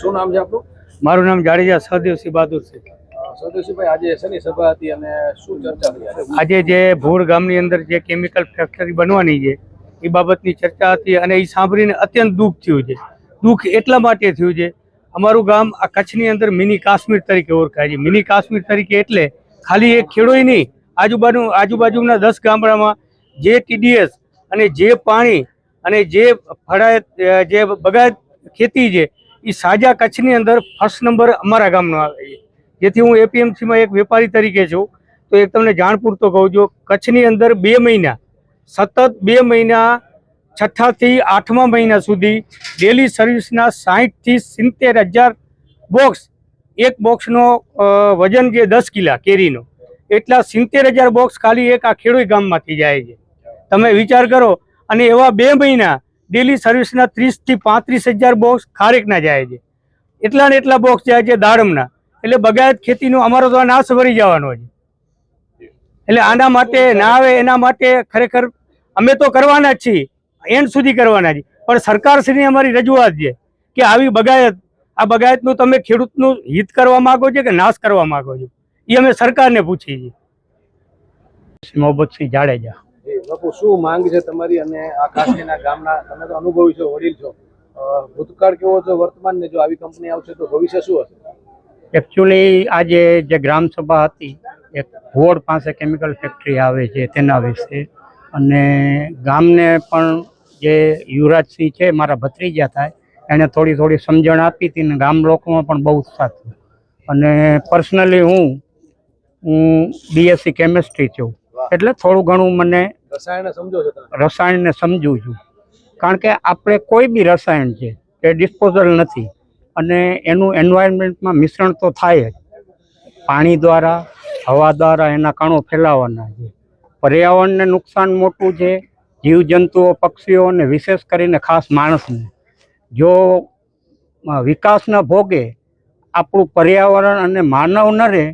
શું નામ છે આપનું? મારું નામ જાડેજા સહદેવસિંહ બહાદુર છે. આજે શેની સભા હતી અને શું ચર્ચા થઈ? આજે જે ભૂડ ગામની અંદર જે કેમિકલ ફેક્ટરી બનવાની છે એ બાબતની ચર્ચા હતી અને એ સાંભળીને અત્યંત દુઃખ થયું છે. દુઃખ એટલા માટે થયું છે અમારું ગામ આ કચ્છની અંદર મિની કાશ્મીર તરીકે ઓળખાય છે. મિની કાશ્મીર તરીકે એટલે ખાલી એક ખેડોય નહીં આજુબાજુ આજુબાજુના દસ ગામડામાં જે ટીડીએસ અને જે પાણી અને જે ફળાયત જે બગાયત ખેતી છે એ સાજા કચ્છની અંદર ફર્સ્ટ નંબર અમારા ગામનો આવે છે. જેથી હું એપીએમસીમાં એક વેપારી તરીકે છું. તો એક તમને જાણ પૂરતો કહું છું, કચ્છની અંદર બે મહિના, સતત બે મહિના છઠ્ઠાથી આઠમા મહિના સુધી ડેલી સર્વિસના સાહીઠથી સિત્તેર હજાર બોક્સ એક બોક્સનો વજન જે દસ કિલા કેરીનો, એટલા સિત્તેર હજાર બોક્સ ખાલી એક આ ખેડૂત ગામમાંથી જાય છે. તમે વિચાર કરો, અને એવા બે મહિના ડેલી સર્વિસના ત્રીસથી પાંત્રીસ હજાર બોક્સ ખારેકના જાય છે. એટલા ને એટલા બોક્સ જાય છે દાડમના. એટલે બગાયત ખેતીનો અમારો તો નાશ ભરી જવાનો છે. એટલે આના માટે ના આવે એના માટે ખરેખર અમે તો કરવાના જ છીએ. એન્ડ સુધી કરવાના છીએ. પણ સરકારશ્રીની અમારી રજૂઆત છે કે આવી બગાયત, આ બગાયતનું તમે ખેડૂતનું હિત કરવા માંગો છો કે નાશ કરવા માંગો છો? એ અમે સરકારને પૂછીએ છીએ. મોહબ્બતસિંહ જાડેજા. બાપુ શું માંગ છે તમારી અને આ કાશ્મીરના ગામના? તમે તો અનુભવી છો વડીલ છો. ભૂતકાળ કેવો છે વર્તમાન ને જો આવી કંપની આવશે તો ભવિષ્ય શું હશે? એકચ્યુઅલી આજે જે ગ્રામ સભા હતી એક ભોડ પાસે કેમિકલ ફેક્ટરી આવે છે તેના વિશે. અને ગામને પણ જે યુવરાજસિંહ છે મારા ભત્રીજા થાય એણે થોડી થોડી સમજણ આપી હતી ને ગામ લોકોમાં પણ બહુ ઉત્સાહ થયો. અને પર્સનલી હું હું બીએસસી કેમેસ્ટ્રી છું. એટલે થોડું ઘણું મને રસાયણ સમજો છો રસાયણને છું. કારણ કે આપણે કોઈ બી રસાયણ છે, એ ડિસ્પોઝલ નથી. અને એનું એન્વાયરમેન્ટમાં મિશ્રણ તો થાય જ. પાણી દ્વારા, હવા દ્વારા એના કણો ફેલાવાના છે. પર્યાવરણને નુકસાન મોટું છે, જીવજંતુઓ પક્ષીઓ અને વિશેષ કરીને ખાસ માણસને. જો વિકાસના ભોગે આપણું પર્યાવરણ અને માનવ ન રહે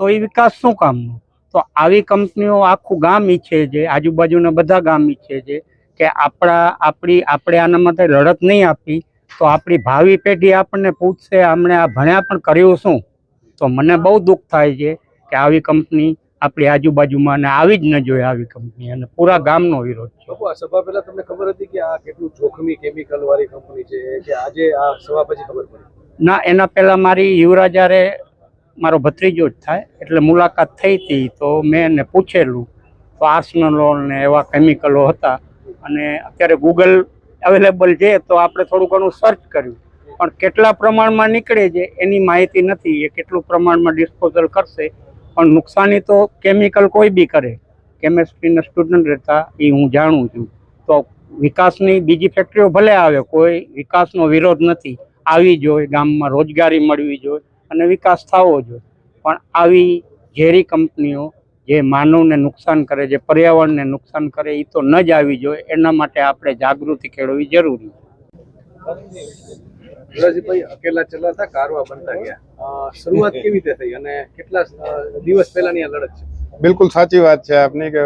તો એ વિકાસ શું કામનો? તો આવી કંપનીઓ આખું ગામ ઈચ્છે છે આજુબાજુના બધા ગામ ઈચ્છે છે કે આપણા આપણી આપણે આના માટે લડત નહીં આપી તો આપણી ભાવિ પેઢી આપણને પૂછશે આમણે આ ભણ્યા પણ કર્યું શું? તો મને બહુ દુઃખ થાય છે કે આવી કંપની આપણી આજુબાજુમાં અને આવી જ ન જોઈએ આવી કંપની અને પૂરા ગામનો વિરોધ છે. આ સભા પહેલા તમને ખબર હતી કે આ કેટલું જોખમી કેમિકલ વાળી કંપની છે કે આજે આ સભા પછી ખબર પડી? ના એના પહેલાં મારી યુવરાજારે મારો ભત્રીજો જ થાય, એટલે મુલાકાત થઈ હતી તો મેં એને પૂછેલું, તો આર્સનલો ને એવા કેમિકલો હતા. અને અત્યારે ગૂગલ અવેલેબલ છે તો આપણે થોડું ઘણું સર્ચ કર્યું. પણ કેટલા પ્રમાણમાં નીકળે છે એની માહિતી નથી, એ કેટલું પ્રમાણમાં ડિસ્પોઝલ કરશે. પણ નુકસાની તો કેમિકલ કોઈ બી કરે કેમેસ્ટ્રીના સ્ટુડન્ટ રહેતા, એ હું જાણું છું. તો વિકાસની બીજી ફેક્ટરીઓ ભલે આવે, કોઈ વિકાસનો વિરોધ નથી. આવી જોઈએ ગામમાં રોજગારી મળવી જોઈએ અને વિકાસ થવો જોઈએ. પણ આવી ઝેરી કંપનીઓ જે માનવને નુકસાન કરે જે પર્યાવરણને નુકસાન કરે એ તો ન જ આવી જોઈએ. એના માટે આપણે જાગૃતિ કેળવવી જરૂરી છે. અકેલા ચલાતા કારવા બનતા ગયા. શરૂઆત કેવી રીતે થઈ? અને કેટલા દિવસ પહેલાની લડત છે? બિલકુલ સાચી વાત છે આપની કે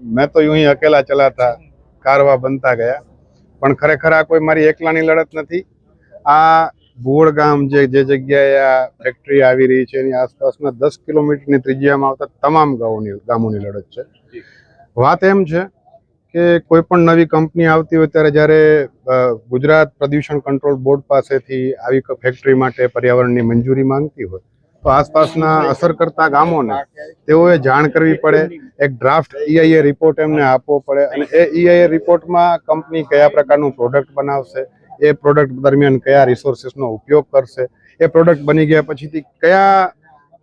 મેં તો અહીં અકેલા ચલાતા કારવા બનતા ગયા. પણ ખરેખર આ કોઈ મારી એકલાની લડત નથી. આ ભુવડ ગામ જે જે જગ્યાએ આ ફેક્ટરી આવી રહી છે એની આસપાસના દસ કિલોમીટરની ત્રિજ્યામાં આવતા તમામ ગામોની ગામોની લડત છે. વાત એમ છે કે કોઈ પણ નવી કંપની આવતી હોય ત્યારે જ્યારે ગુજરાત પ્રદૂષણ કંટ્રોલ બોર્ડ પાસેથી આવી ફેક્ટરી માટે પર્યાવરણની મંજૂરી માંગતી હોય તો આસપાસના અસર કરતા ગામોને તેઓએ જાણ કરવી પડે એક ડ્રાફ્ટ ઈઆઈએ રિપોર્ટ એમને આપવો પડે અને એ ઈઆઈએ રિપોર્ટમાં કંપની કયા પ્રકારનું પ્રોડક્ટ બનાવશે એ પ્રોડક્ટ દરમિયાન કયા રિસોર્સિસનો ઉપયોગ કરશે? એ પ્રોડક્ટ બની ગયા પછીથી કયા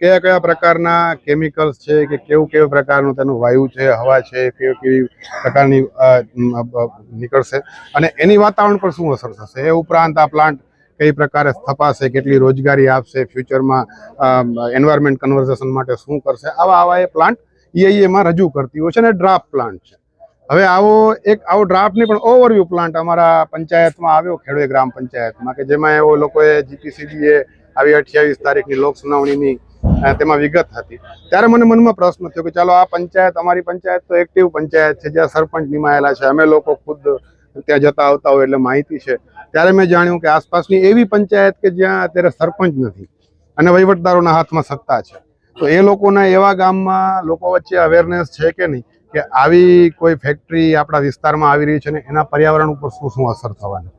કયા કયા પ્રકારના કેમિકલ્સ છે કે કેવું કેવું પ્રકારનું તેનું વાયુ છે, હવા છે, કેવી કેવી પ્રકારની નીકળશે? અને એની વાતાવરણ પર શું અસર થશે? એ ઉપરાંત આ પ્લાન્ટ કઈ પ્રકારે સ્થપાશે, કેટલી રોજગારી આપશે ફ્યુચરમાં એન્વાયરમેન્ટ કન્વર્ઝેશન માટે શું કરશે? આવા આવા એ પ્લાન્ટ ઈઆઈએમાં રજૂ કરતી હોય છે અને ડ્રાફ્ટ પ્લાન્ટ છે. હવે આવો એક, આવો ડ્રાફ્ટ નહીં પણ ઓવરવ્યૂ પ્લાન્ટ અમારા પંચાયતમાં આવ્યો ખેડૂત ગ્રામ પંચાયતમાં, કે જેમાં એવો લોકોએ જીપીસીબીએ આવી અઠ્યાવીસ તારીખની લોક સુનાવણીની તેમાં વિગત હતી. ત્યારે મને મનમાં પ્રશ્ન થયો કે ચાલો આ પંચાયત, અમારી પંચાયત તો એક્ટિવ પંચાયત છે, જ્યાં સરપંચ નિમાયેલા છે. અમે લોકો ખુદ ત્યાં જતા આવતા હોય એટલે માહિતી છે. ત્યારે મેં જાણ્યું કે આસપાસની એવી પંચાયત કે જ્યાં અત્યારે સરપંચ નથી અને વહીવટદારોના હાથમાં સત્તા છે. તો એ લોકોના એવા ગામમાં લોકો વચ્ચે અવેરનેસ છે કે નહીં? કે આવી કોઈ ફેક્ટરી આપણા વિસ્તારમાં આવી રહી છે ને એના પર્યાવરણ ઉપર શું શું અસર થવાની?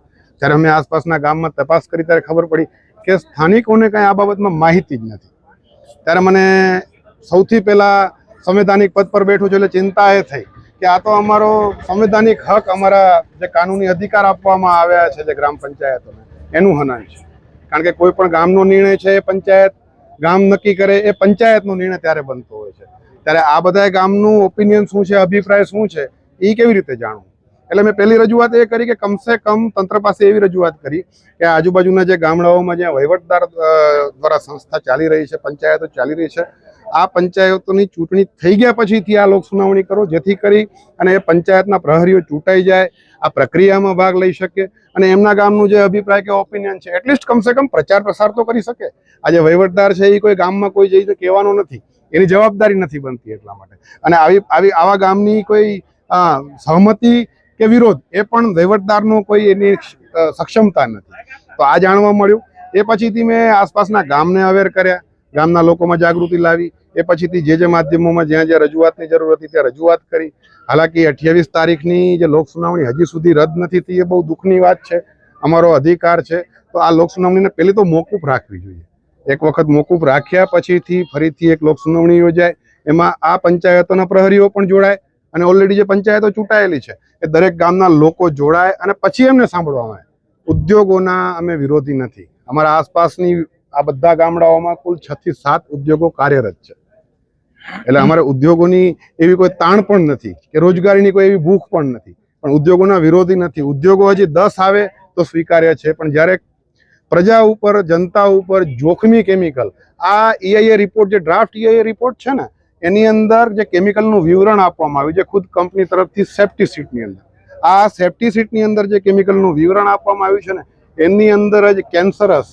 ત્યારે અમે આસપાસના ગામમાં તપાસ કરી ત્યારે ખબર પડી કે સ્થાનિકોને કાંઈ આ બાબતમાં માહિતી જ નથી. ત્યારે મને સૌથી પહેલાં સંવૈધાનિક પદ પર બેઠું છું એટલે ચિંતા એ થઈ કે આ તો અમારો સંવૈધાનિક હક અમારા જે કાનૂની અધિકાર આપવામાં આવ્યા છે જે ગ્રામ પંચાયતોને, એનું હનન છે. કારણ કે કોઈ પણ ગામનો નિર્ણય છે એ પંચાયત, ગામ નક્કી કરે એ પંચાયતનો નિર્ણય ત્યારે બનતો હોય છે. ત્યારે આ બધા ગામનું ઓપિનિયન શું છે, અભિપ્રાય શું છે, એ કેવી રીતે જાણવું? એટલે મેં પહેલી રજૂઆત એ કરી કે કમસે કમ તંત્ર પાસે એવી રજૂઆત કરી કે આજુબાજુના જે ગામડાઓમાં જ્યાં વહીવટદાર દ્વારા સંસ્થા ચાલી રહી છે, પંચાયતો ચાલી રહી છે, આ પંચાયતોની ચૂંટણી થઈ ગયા પછીથી આ લોક સુનાવણી કરો, જેથી કરી અને એ પંચાયતના પ્રહરીઓ ચૂંટાઈ જાય, આ પ્રક્રિયામાં ભાગ લઈ શકે અને એમના ગામનું જે અભિપ્રાય કે ઓપિનિયન છે, એટલીસ્ટ કમસે કમ પ્રચાર પ્રસાર તો કરી શકે. આજે વહીવટદાર છે એ કોઈ ગામમાં કોઈ જઈને કહેવાનો નથી. એની જવાબદારી નથી બનતી એટલા માટે. અને આવી આવી, આવા ગામની કોઈ સહમતિ કે વિરોધ એ પણ વહીવટદારનો કોઈ એની સક્ષમતા નથી. તો આ જાણવા મળ્યું. એ પછીથી મેં આસપાસના ગામને અવેર કર્યા. ગામના લોકોમાં જાગૃતિ લાવી. એ પછીથી જે જે માધ્યમોમાં જ્યાં જ્યાં રજૂઆતની જરૂર હતી ત્યાં રજૂઆત કરી. હાલાકી અઠ્યાવીસ તારીખની જે લોક સુનાવણી હજી સુધી રદ નથી થઈ એ બહુ દુઃખની વાત છે. અમારો અધિકાર છે. તો આ લોક સુનાવણીને પહેલી તો મોકૂફ રાખવી જોઈએ. એક વખત મોકૂફ રાખ્યા, પછીથી ફરીથી એક લોક સુનાવણી યોજાય. એમાં આ પંચાયતોના પ્રહરીઓ પણ જોડાય અને ઓલરેડી જે પંચાયતો ચૂંટાયેલી છે, એ દરેક ગામના લોકો જોડાય અને પછી એમને સાંભળવામાં આવે. ઉદ્યોગોના અમે વિરોધી નથી. અમારા આસપાસની આ બધા ગામડાઓમાં કુલ છ થી સાત ઉદ્યોગો કાર્યરત છે. એટલે અમારે ઉદ્યોગોની એવી કોઈ તાણ પણ નથી કે રોજગારીની કોઈ એવી ભૂખ પણ નથી. પણ ઉદ્યોગોના વિરોધી નથી. ઉદ્યોગો હજી દસ આવે તો સ્વીકાર્ય છે, પણ જ્યારે પ્રજા ઉપર, જનતા ઉપર, જોખમી કેમિકલ આ ઈઆઈએ રિપોર્ટ જે ડ્રાફ્ટ ઈઆઈએ રિપોર્ટ છે ને, એની અંદર જે કેમિકલનું વિવરણ આપવામાં આવ્યું છે ખુદ કંપની તરફથી સેફ્ટી સીટની અંદર. આ સેફ્ટી સીટની અંદર જે કેમિકલનું વિવરણ આપવામાં આવ્યું છે ને, એની અંદર જ cancerous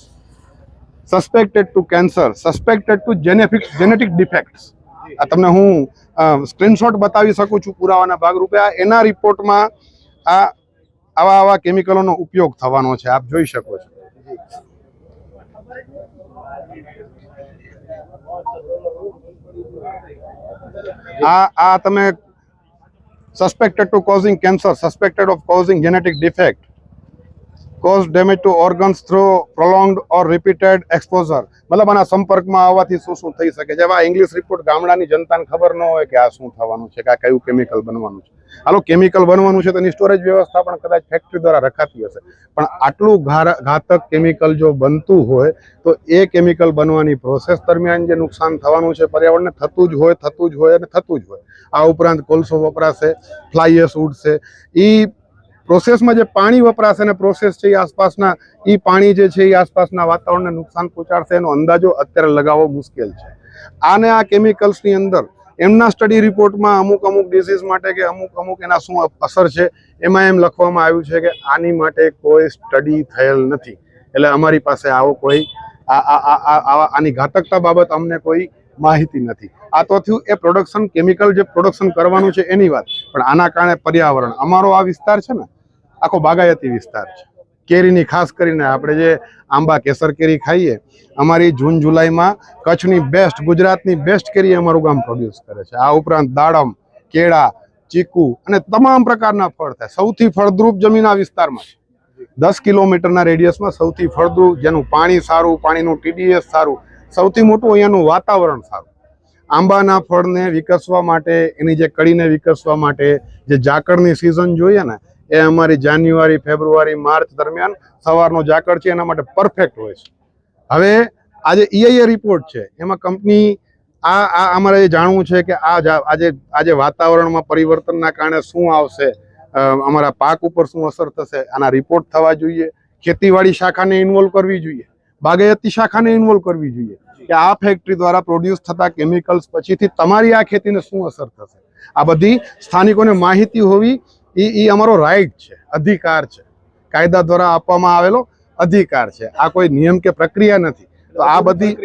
suspected to cancer suspected to genetic genetic defects આ તમને હું સ્ક્રીનશોટ બતાવી શકું છું પુરાવાના ભાગરૂપે. આ એના રિપોર્ટમાં આ આવા આવા કેમિકલોનો ઉપયોગ થવાનો છે. આપ જોઈ શકો છો. આ આ તમે suspected to causing cancer suspected of causing genetic defect cause damage to organs through prolonged or repeated exposure મતલબ આના સંપર્કમાં આવવાથી શું શું થઈ શકે? છે આ ઇંગ્લિશ રિપોર્ટ ગામડાની જનતાને ખબર ન હોય કે આ શું થવાનું છે, કે આ કયું કેમિકલ બનવાનું છે. હાલો કેમિકલ બનવાનું છે તો એની સ્ટોરેજ વ્યવસ્થા પણ કદાચ ફેક્ટરી દ્વારા રખાતી હશે. પણ આટલું ઘાતક કેમિકલ જો બનતું હોય, તો એ કેમિકલ બનવાની પ્રોસેસ દરમિયાન જે નુકસાન થવાનું છે, પર્યાવરણને થતું જ હોય, થતું જ હોય અને થતું જ હોય. આ ઉપરાંત કોલસો વપરાશે ફ્લાય એશ ઉડશે. એ પ્રોસેસમાં જે પાણી વપરાશે અને પ્રોસેસ છે એ આસપાસના એ પાણી જે છે એ આસપાસના વાતાવરણને નુકસાન પહોંચાડશે એનો અંદાજો અત્યારે લગાવવો મુશ્કેલ છે. આને આ કેમિકલ્સની અંદર, એમના સ્ટડી રિપોર્ટમાં અમુક અમુક ડિસીઝ માટે કે અમુક અમુક એના શું અસર છે, એમાં એમ લખવામાં આવ્યું છે કે આની માટે કોઈ સ્ટડી થયેલ નથી. એટલે અમારી પાસે આવો કોઈ આની ઘાતકતા બાબત અમને કોઈ માહિતી નથી. આ તો થયું એ પ્રોડક્શન કેમિકલ જે પ્રોડક્શન કરવાનું છે એની વાત. પણ આના કારણે પર્યાવરણ. અમારો આ વિસ્તાર છે ને આખો બાગાયતી વિસ્તાર છે. કેરીની ખાસ કરીને આપણે જે આંબા, કેસર કેરી ખાઈએ, અમારી જૂન જુલાઈમાં કચ્છની બેસ્ટ ગુજરાતની બેસ્ટ કેરી અમારું ગામ પ્રોડ્યુસ કરે છે. આ ઉપરાંત દાડમ, કેળા, ચીકુ અને તમામ પ્રકારના ફળ થાય. સૌથી ફળદ્રુપ જમીન આ વિસ્તારમાં છે. દસ કિલોમીટરના રેડિયસમાં સૌથી ફળદ્રુપ, જેનું પાણી સારું, પાણીનું ટીડીએસ સારું, સૌથી મોટું અહીંયાનું વાતાવરણ સારું. આંબાના ફળને વિકસવા માટે, એની જે કળીને વિકસવા માટે જે ઝાકળની સિઝન જોઈએ ને એ અમારી જાન્યુઆરી, ફેબ્રુઆરી, માર્ચ દરમિયાન સવારનો ઝાકળ છે, એના માટે પરફેક્ટ હોય છે. હવે આજે ઈઆઈએ રિપોર્ટ છે, એમાં કંપની આ આ અમારે એ જાણવું છે કે આ આજે આજે વાતાવરણમાં પરિવર્તનના કારણે શું આવશે અમારા પાક ઉપર શું અસર થશે, આના રિપોર્ટ થવા જોઈએ. ખેતીવાડી શાખાને ઇન્વોલ્વ કરવી જોઈએ. બાગાયતી શાખાને ઇન્વોલ્વ કરવી જોઈએ. કે આ ફેક્ટરી દ્વારા પ્રોડ્યુસ થતા કેમિકલ્સ પછીથી તમારી આ ખેતીને શું અસર થશે? આ બધી સ્થાનિકોને માહિતી હોવી એ એ અમારો રાઈટ છે અધિકાર છે. કાયદા દ્વારા આપવામાં આવેલો અધિકાર છે. આ કોઈ નિયમ કે પ્રક્રિયા નથી. તો આ બધી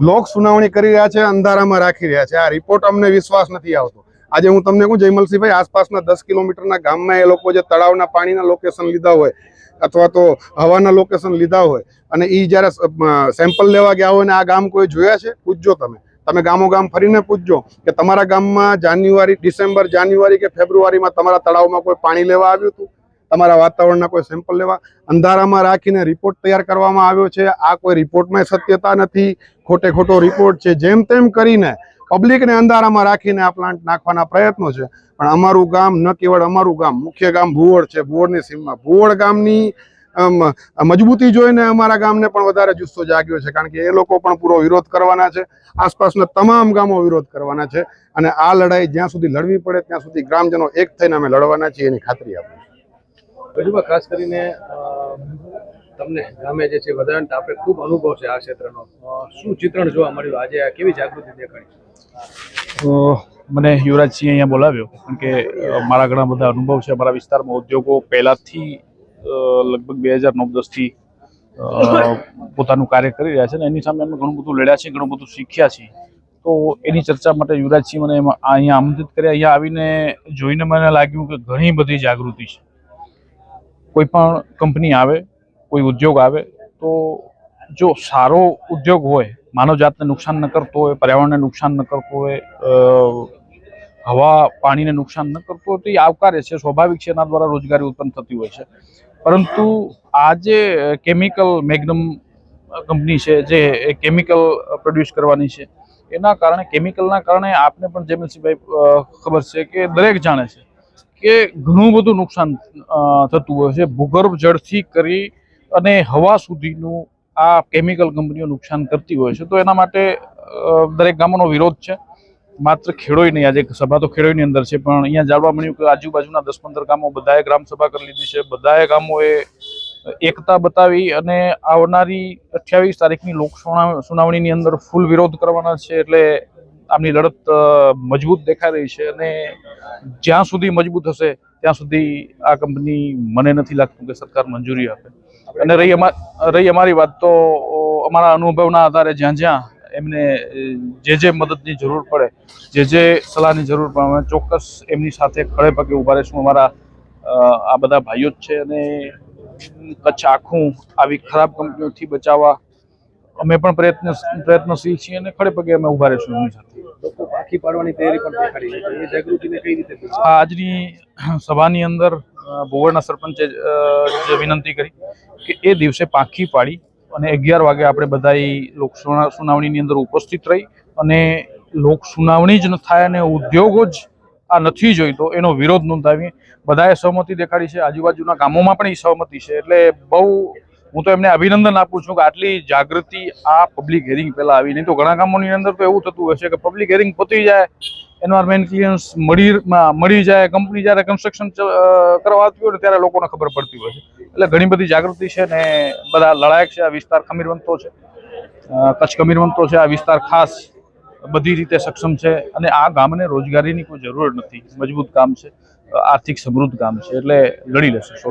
લોક સુનાવણી કરી રહ્યા છે? અંધારામાં રાખી રહ્યા છે. આ રિપોર્ટ અમને વિશ્વાસ નથી આવતો. આજે હું તમને કહું જયમલસિંહભાઈ આસપાસના દસ કિલોમીટરના ગામમાં એ લોકો જે તળાવના પાણીના લોકેશન લીધા હોય અથવા તો હવાના લોકેશન લીધા હોય અને એ જ્યારે સેમ્પલ લેવા ગયા હોય ને આ ગામ કોઈ જોયા છે? પૂછજો તમે. તમે ગામો ગામ ફરીને પૂછજો કે તમારા ગામમાં જાન્યુઆરી, ડિસેમ્બર, જાન્યુઆરી કે ફેબ્રુઆરીમાં તમારા તળાવમાં કોઈ પાણી લેવા આવ્યું હતું? તમારા વાતાવરણના કોઈ સેમ્પલ લેવા? અંધારામાં રાખીને રિપોર્ટ તૈયાર કરવામાં આવ્યો છે. આ કોઈ રિપોર્ટમાં સત્યતા નથી. ખોટે ખોટો રિપોર્ટ છે. જેમ તેમ કરીને પબ્લિકને અંધારામાં રાખીને આ પ્લાન્ટ નાખવાના પ્રયત્નો છે. પણ અમારું ગામ ન કેવળ અમારું ગામ, મુખ્ય ગામ ભુવડ છે. ભુવડની સીમમાં ભુવડ ગામની મજબૂતી જોઈને અમારા ગામને પણ વધારે જુસ્સો જાગ્યો છે કારણ કે એ લોકો પણ પૂરો વિરોધ કરવાના છે આસપાસના તમામ ગામો વિરોધ કરવાના છે અને આ લડાઈ જ્યાં સુધી લડવી પડે ત્યાં સુધી ગ્રામજનો એક થઈને અમે લડવાના છીએ એની ખાતરી આપું છું. ખાસ કરીને તમને ગામે જે છે વધારે આપણે ખૂબ અનુભવ છે આ ક્ષેત્રનો. શું ચિત્રણ જોવા મળ્યું? આજે આ કેવી જાગૃતિ દેખાડી? તો મને યુવરાજસિંહ અહીંયા બોલાવ્યો કારણ કે મારા ઘણા બધા અનુભવ છે અમારા વિસ્તારમાં ઉદ્યોગો પહેલાંથી લગભગ બે હજાર નવ દસથી પોતાનું કાર્ય કરી રહ્યા છે અને એની સામે અમે ઘણું બધું લડ્યા છીએ, ઘણું બધું શીખ્યા છીએ. તો એની ચર્ચા માટે યુવરાજસિંહ મને અહીંયા આમંત્રિત કર્યા. અહીંયા આવીને જોઈને મને લાગ્યું કે ઘણી બધી જાગૃતિ છે. કોઈ પણ કંપની આવે, કોઈ ઉદ્યોગ આવે, તો જો સારો ઉદ્યોગ હોય માનવજાતને નુકસાન ન કરતો હોય, પર્યાવરણને નુકસાન ન કરતો હોય હવા, પાણીને નુકસાન ન કરતો હોય, તો એ આવકારે છે, સ્વાભાવિક છે, એના દ્વારા રોજગારી ઉત્પન્ન થતી હોય છે. પરંતુ આ જે કેમિકલ મેગ્નમ કંપની છે, જે કેમિકલ પ્રોડ્યુસ કરવાની છે, એના કારણે કેમિકલના કારણે આપને પણ જેમલસિંહભાઈ ખબર છે કે દરેક જાણે છે કે ઘણું બધું નુકસાન થતું હોય છે. ભૂગર્ભ જળથી કરી અને હવા સુધીનું આ કેમિકલ કંપનીઓ નુકસાન કરતી હોય છે. તો એના માટે દરેક ગામોનો વિરોધ છે. માત્ર ખેડોઈ નહીં, આજે સભા તો ખેડોઈની અંદર છે, પણ અહીંયા જાણવા મળ્યું કે આજુબાજુના દસ પંદર ગામો બધાએ ગ્રામ સભા કરી લીધી છે, બધાએ ગામોએ એકતા બતાવી અને આવનારી અઠ્યાવીસ તારીખની લોક સુના- સુનાવણીની અંદર ફૂલ વિરોધ કરવાના છે, એટલે આમની લડત મજબૂત દેખાઈ રહી છે અને જ્યાં સુધી મજબૂત હશે, ત્યાં સુધી આ કંપની મને નથી લાગતું કે સરકાર મંજૂરી આપે. અને રહી અમા, રહી અમારી વાત તો અમારા અનુભવના આધારે જ્યાં જ્યાં એમને જે જે મદદની જરૂર પડે જે જે સલાહની જરૂર પડે અમે ચોક્કસ એમની સાથે ખડે પગે ઊભા રહીશું. અમારા આ બધા ભાઈઓ જ છે અને કચ્છ આખું આવી ખરાબ કંપનીઓથી બચાવવા અમે પણ પ્રયત્ન પ્રયત્નશીલ છીએ અને ખડે પગે અમે ઊભા રહીશું એમની સાથે. પાખી પાડવાની તૈયારી પણ જાગૃતિને કઈ રીતે આજની સભાની અંદર અ, સરપંચે જે વિનંતી કરી કે એ દિવસે પાંખી પાડી અને અગિયાર વાગે આપણે બધા લોક સુનાવણીની અંદર ઉપસ્થિત રહી અને લોક સુનાવણી જ ન થાય અને ઉદ્યોગો જ આ નથી જોઈતો, એનો વિરોધ નોંધાવી બધાએ સહમતિ દેખાડી છે. આજુબાજુના ગામોમાં પણ એ સહમતિ છે. એટલે બહુ હું તો એમને અભિનંદન આપું છું કે આટલી જાગૃતિ આ પબ્લિક હેરિંગ પહેલાં આવી. નહીં તો ઘણા ગામોની અંદર તો એવું થતું છે કે પબ્લિક હેરિંગ પતી જાય એન્વાયરમેન્ટ ક્લિયરન્સ મળી મળી જાય કંપની જ્યારે કન્સ્ટ્રક્શન કરવા આવતી હોય ત્યારે લોકોને ખબર પડતી હોય છે. એટલે ઘણી બધી જાગૃતિ છે ને બધા લડાયક છે, આ વિસ્તાર ખમીરવંતો છે. કચ્છ ખમીરવંતો છે, આ વિસ્તાર ખાસ બધી રીતે સક્ષમ છે અને આ ગામને રોજગારીની કોઈ જરૂર નથી. મજબૂત ગામ છે આર્થિક સમૃદ્ધ ગામ છે, એટલે લડી લેશે સો